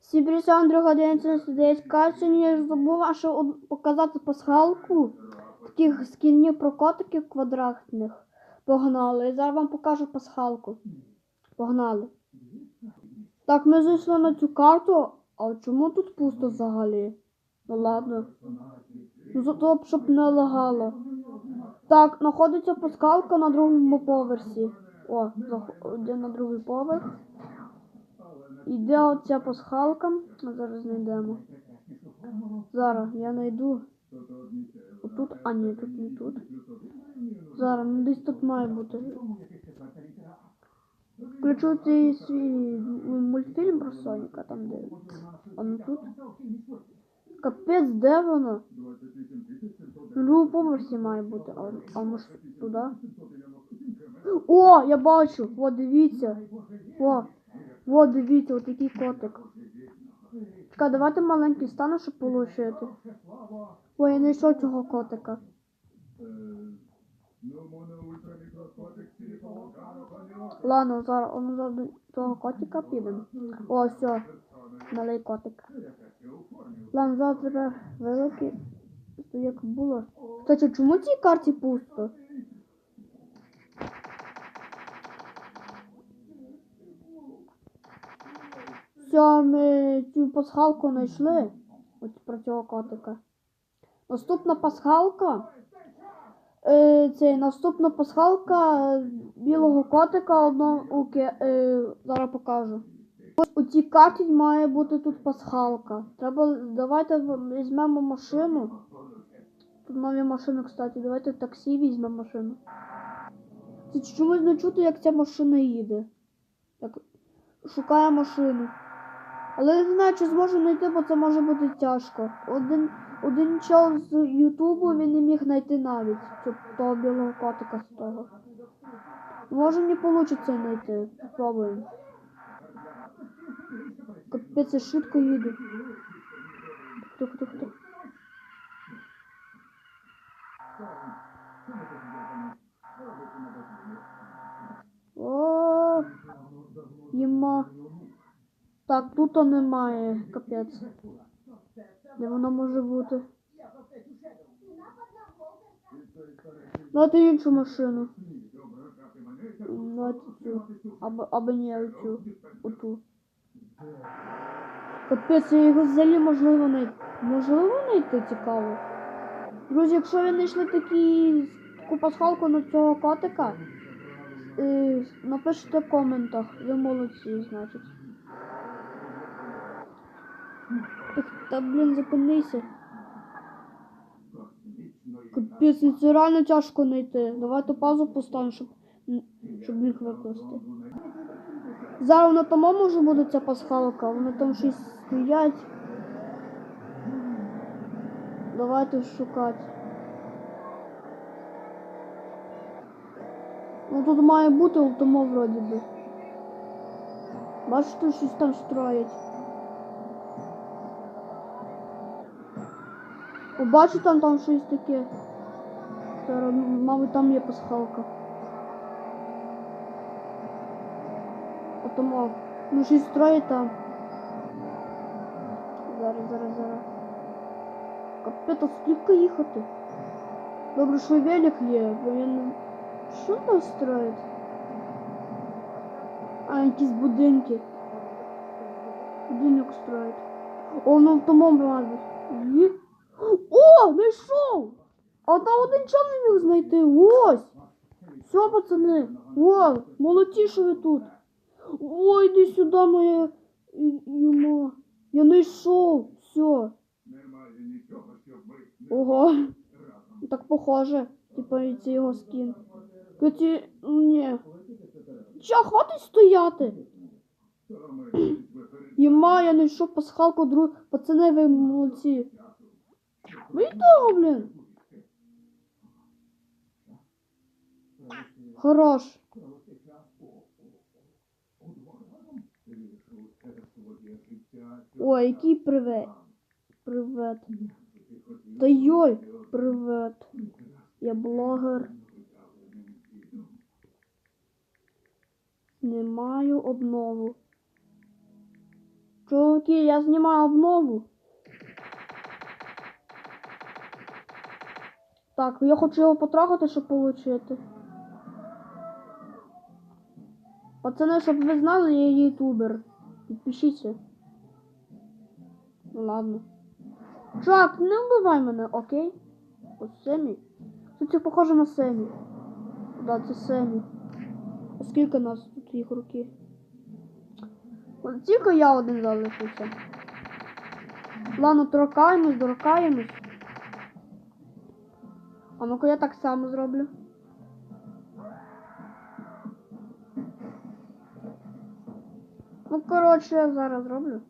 Сібріся Андрій годинці сидить. Кажуть, я ж забула ще од- показати пасхалку таких скінів про котиків квадратних. Погнали. І зараз вам покажу пасхалку. Погнали. Так, ми зайшли на цю карту. А чому тут пусто взагалі? Ну ладно. Ну зато щоб не лагало. Так, знаходиться пасхалка на другому поверсі. О, зах- на другий поверх. Іде оця пасхалка. А зараз знайдемо. Зараз я знайду. Отут, а ні, тут не тут. Зараз, ну десь тут має бути. Включу цей свій мультфільм про Соніка, там де. Воно тут. Капець, де воно? На другому поверсі має бути. А, а може туди? О, я бачу! О, дивіться. О, О, дивіться, отакий котик. Чекай, давайте маленький стану, щоб получити. Ой, я знайшов цього котика. Ладно, зараз, до того котика підемо. О, все. Малий котик. Ладно, зараз треба великий. Як було. Кстати, чому в цій карті пусто? Все, ми цю пасхалку знайшли. Ось про цього котика. Наступна пасхалка. Е, це наступна пасхалка білого котика одного. Е, зараз покажу. У цій карті має бути тут пасхалка. Треба. Давайте візьмемо машину. Тут нові машини, кстати. Давайте таксі візьмемо машину. Це чомусь не чути, як ця машина їде. Так, шукає машину. Але я не знаю, чи зможу знайти, бо це може бути тяжко. Один, один чел з Ютубу він не міг знайти навіть цю, того білого котика з того. Може мені вийде знайти. Попробуємо. Капець, я швидко їду. Хто? О, їма. Так, тут то немає, капець. Де воно може бути? Давайте іншу машину. Давайте цю. Або, або ні, оцю. Оту. Капець, я його взагалі можливо знайти. Можливо знайти цікаво. Друзі, якщо ви знайшли такі таку пасхалку на цього котика, е, напишіть в коментах. Ви молодці, значить. Та блін, зупинися. Капець, це реально тяжко знайти. Давайте пазу поставимо, щоб, щоб їх викласти. Зараз на тому може буде ця пасхалка, вони там щось стоять. Давайте шукати. Ну тут має бути тому вроді би. Бачите, щось там строять. бачу там там щось таке. Зараз, м, мабуть, там є пасхалка. А тому, ну щось строїть там. Зараз, зараз, зараз. Капець, а скільки їхати? Добре, що велик є, бо він... Що там строїть? А, якісь будинки. Будинок строїть. О, ну в тому мабуть. Є? О, знайшов! А там один чел не міг знайти. Ось! Все, пацани. О, молодці, що ви тут. Ой, іди сюди, моя йому. Я знайшов. Все. Ого. Так похоже. Типа це його скін. Кстати, ні. Ча, хватить стояти? Єма, я знайшов пасхалку друг. Пацани, ви молодці. Ви й того, блін. Хорош. Ой, який привет. Привет. Та йой, привет. Я блогер. Не маю обнову. Чуваки, я знімаю обнову. Так, я хочу його потрахати, щоб отримати. Пацани, щоб ви знали, я ютубер. Підпишіться. Ну ладно. Чувак, не вбивай мене, окей? Ось Семі. Тут це похоже на Семі. Да, це Семі. А скільки нас тут їх руки? Тільки я один залишився. Ладно, торкаємось, доркаємось. А ну-ка я так само зроблю. Ну, коротше, я зараз зроблю.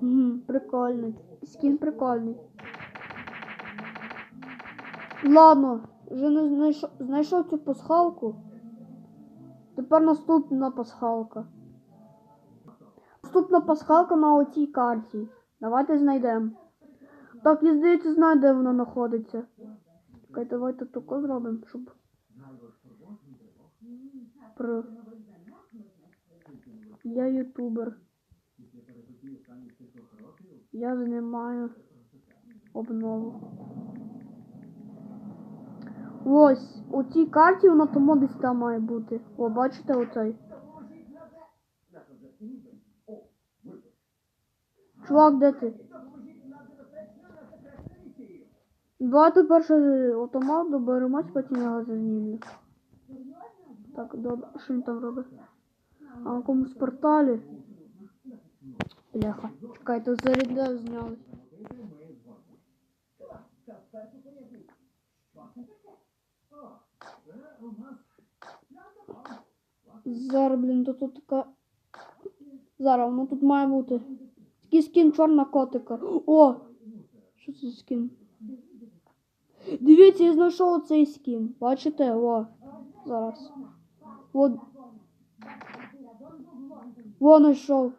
Мгм, прикольний. Скін прикольний. Ладно, вже не знайшов, знайшов цю пасхалку. Тепер наступна пасхалка. Наступна пасхалка на оцій карті. Давайте знайдемо. Так, я здається, знаю, де вона знаходиться. Чекай, давайте тако зробимо, щоб. Про... Я ютубер. Я знімаю обнову. Ось, у цій карті вона тому десь там має бути. О, бачите оцей. Чувак, де ти? Давайте перше автомат доберемось, потім його зазнімлю. Так, добре, що він там робить? А на комусь порталі? Бляха. Чекайте, заряда зняли. Зараз, блін, тут, тут така. Зараз, воно тут має бути. Такий скін чорна котика. О! Що це за скін? Дивіться, я знайшов цей скін. Бачите? О, зараз. От. Во знайшов.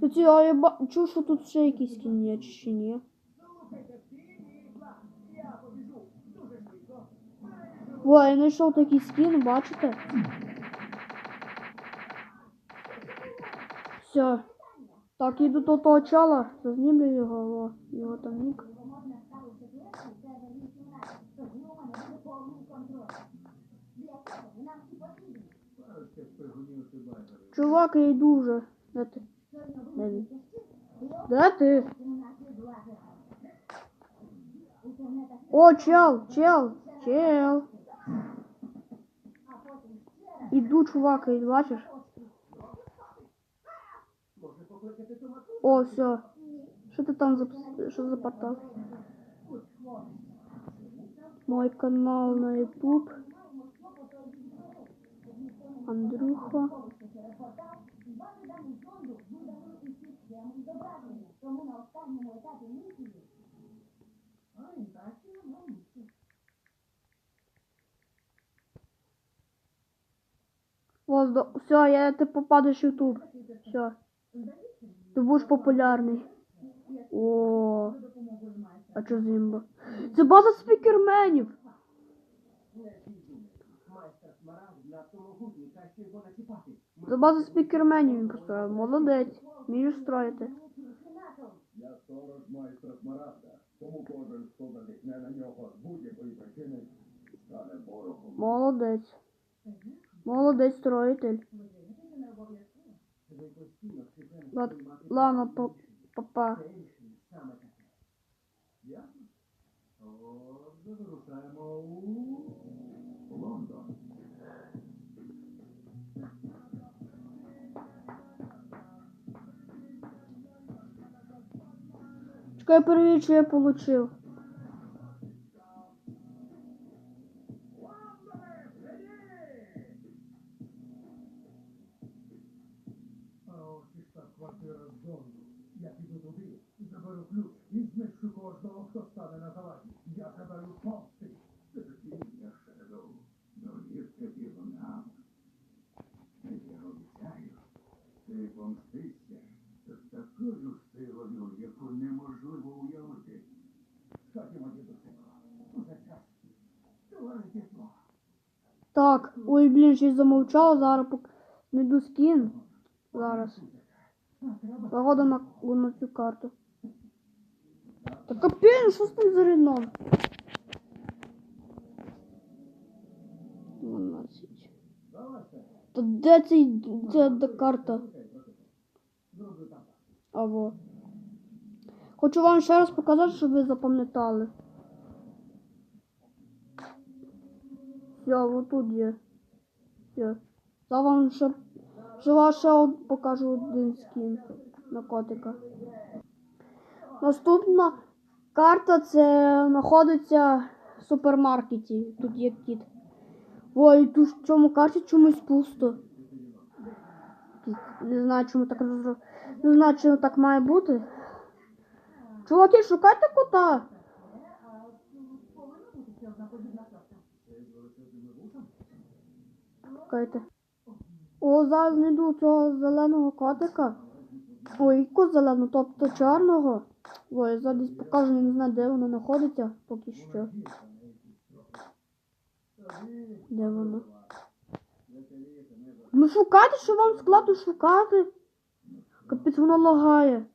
Тут я, я ба- чув, що тут ще якийсь скін є, чи ні. Во, я знайшов такий скін, бачите? Все. Так, іду до того чала, зазнімлю його, його там нік. Чувак, я йду вже. Де ти? Де він? Де ти? О, чел, чел, чел. Іду, чувак, і бачиш? О, все. Що ти там за що за портал? Мой канал на YouTube. Андрюха. Воздух. Все, я ти попадеш в YouTube. Все. Ти будеш популярний. О. А що зімба? Це база спікерменів. Це база спікерменів він построїв. Молодець. Вмієш строїти. Я сторож майстра Смарагда, тому кожен, хто натикне на нього з будь-якої причини, стане ворогом. Молодець. Молодець строїтель. Лад- Ладно, папа. Ясно? Отже, вирушаємо у Перевірю, що я получив. Так, ой, блін, щось замовчало, зараз пок... Знайду скін. Зараз. Погода на, на цю карту. Та капець, що з тим за рідном? 12. Та де цей ця де карта? Або. Хочу вам ще раз показати, щоб ви запам'ятали. Все, вот тут є. Все. Я вам ще, ще ще покажу один скін на котика. Наступна карта це знаходиться в супермаркеті. Тут є кіт. Ой, тут в цьому карті чомусь пусто. Не знаю, чому так Не знаю, чому так має бути. Чуваки, шукайте кота. Шукайте. О, зараз знайду цього зеленого котика. Ой, якого зеленого, тобто чорного. Ой, я зараз покажу, не знаю, де воно знаходиться поки що. Де воно? Ну шукайте, що вам складу шукати. Капець воно лагає.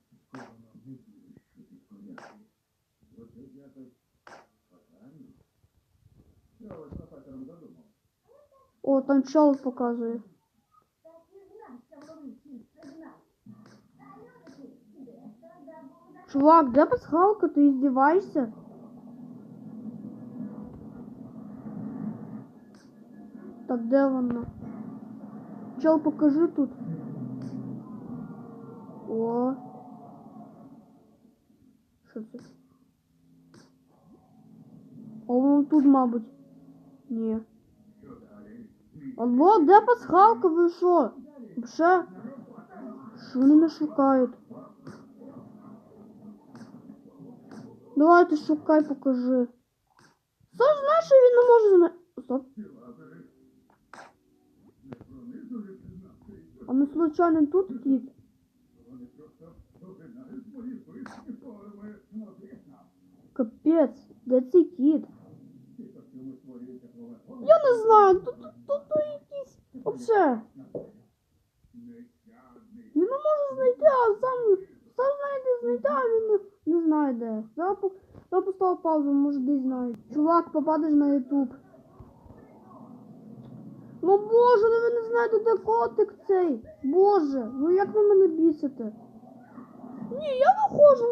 О, там чел показує. Чувак, де пасхалка? Ти издеваешься? Так де вона? Чел, покажи тут. О. Що це? О, воно тут, мабуть. Ні. Алло, де пасхалка? Ви що? Вообще? Що вони не шукають? Давай ти шукай, покажи. Саш, знаєш, що він не може зна... Стоп. А ми случайно тут кіт? Капець, де цей кіт? Я не знаю, тут, тут, вообще. Він не може знайти, а сам, сам знає, де знайти, а він не, не знає де. Я, я поставив паузу, може десь знає. Чувак, попадеш на ютуб. Ну боже, ну ви не знаєте, де котик цей. Боже, ну як ви мене бісите? Ні, я виходжу.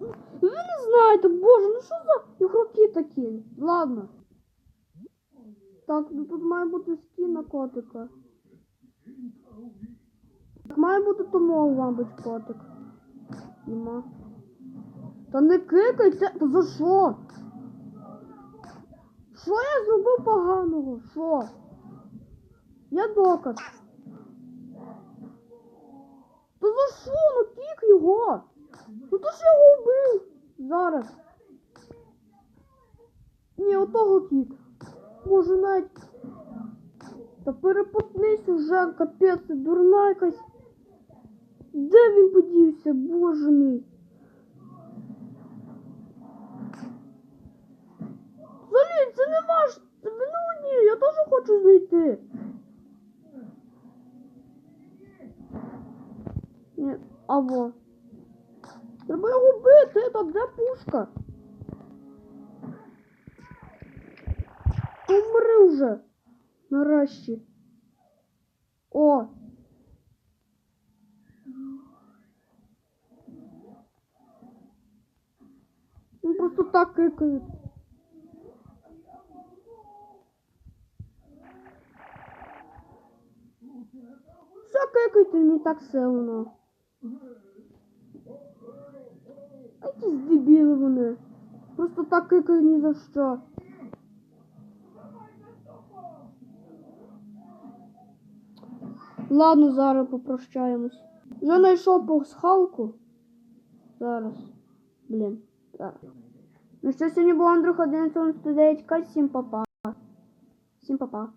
ну, Ви не знаєте, боже, ну що за ігроки такі? Ладно. Так, ну тут має бути скін на котика. Так має бути тому, мабуть, котик. Нема. Та не кикайте, та за що? Що я зробив поганого? Що? Я доказ. Та за що? Ну кік його? Ну то ж я його вбив. Зараз. Ні, отого кік. Боже, навіть. Та перепотнись уже, капець, дурна якась. Де він подівся, боже мій? Взагалі, це не ваш. Ну ні, я теж хочу знайти. Ні, або. Треба його бити, та де пушка? Умри вже. Нарешті. О. Ну просто так кикають. Все кикайте не так сильно. Якісь дебіли вони. Просто так кикають ні за що. Ладно, зараз попрощаємось. Я знайшов пасхалку. Зараз. Блін. Зараз. Ну що, сьогодні був Андрюх 1199 Всім папа. Всім папа.